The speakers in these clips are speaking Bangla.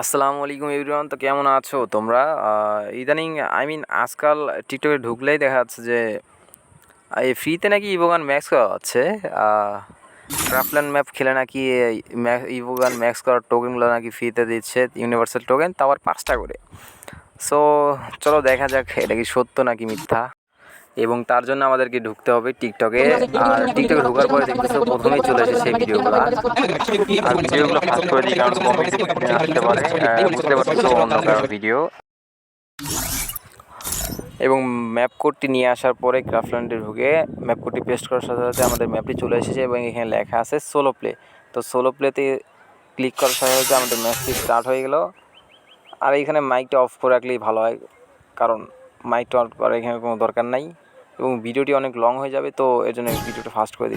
আসসালামু আলাইকুম এভরিওয়ান, তো কেমন আছো তোমরা? ইদানিং আই মিন আজকাল টিকটকে ঢুকলেই দেখা যাচ্ছে যে, এই ফ্রিতে নাকি ইভোগান ম্যাক্স করা হচ্ছে ক্রাফল্যান্ড ম্যাপ খেলে নাকি ইভোগান ম্যাক্স করার টোকেনগুলো নাকি ফ্রিতে দিচ্ছে ইউনিভার্সাল টোকেন তাও আবার পাঁচটা করে। সো চলো দেখা যাক, এটা কি সত্য নাকি মিথ্যা? এবং তার জন্য আমাদেরকে ঢুকতে হবে টিকটকে। আর টিকটকে ঢোকার পরে দেখতেছো প্রথমেই চলে এসেছে সেই ভিডিওগুলো আর ভিডিওগুলো ফাস্ট করে দিই কারণ কমেন্টে আসতে পারে। বুঝতে পারছ অন্য কারও ভিডিও এবং ম্যাপ কোডটি নিয়ে আসার পরে ক্রাফল্যান্ডে ঢুকে ম্যাপ কোডটি পেস্ট করার সাথে সাথে আমাদের ম্যাপটি চলে এসেছে এবং এখানে লেখা আছে সোলো প্লে তো সোলো প্লেতে ক্লিক করার সাথে সাথে আমাদের ম্যাচটি স্টার্ট হয়ে গেল। আর এইখানে মাইকটা অফ করে রাখলেই ভালো হয় কারণ মাইকটা অফ করার এখানে কোনো দরকার নাই। এবং ভিডিওটি অনেক লং হয়ে যাবে তো এর জন্য ভিডিওটা ফাস্ট করে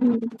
দিই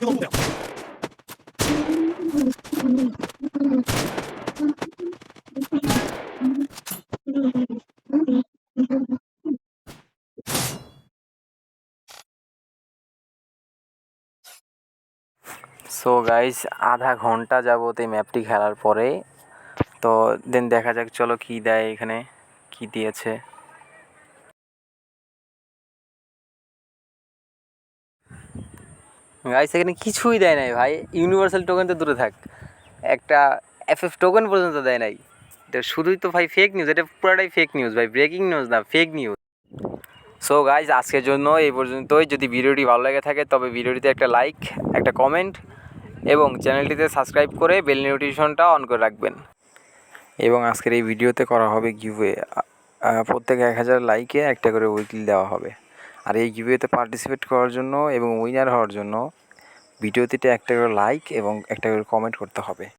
সো গাইস আধা ঘণ্টা যাবত এই ম্যাপটি খেলার পরে। তো দেন দেখা যাক, চলো কি দেয় এখানে, কি দিয়েছে। গাইস সেখানে কিছুই দেয় নাই ভাই। ইউনিভার্সাল টোকেন তো দূরে থাক। একটা এফ এফ টোকেন পর্যন্ত দেয় নাই। এটা শুধুই তো ভাই ফেক নিউজ এটা পুরোটাই ফেক নিউজ ভাই। ব্রেকিং নিউজ না ফেক নিউজ সো গাইজ আজকের জন্য এই পর্যন্তই। যদি ভিডিওটি ভালো লেগে থাকে, তবে ভিডিওটিতে একটা লাইক একটা কমেন্ট এবং চ্যানেলটিতে সাবস্ক্রাইব করে বেল নোটিফিকেশনটা অন করে রাখবেন। এবং আজকের এই ভিডিওতে করা হবে গিভওয়ে প্রত্যেক এক হাজার লাইকে একটা করে উইকলি দেওয়া হবে। আর এই গিভওয়েতে পার্টিসিপেট করার জন্য এবং উইনার হওয়ার জন্য ভিডিওটিতে একটা করে লাইক এবং একটা করে কমেন্ট করতে হবে।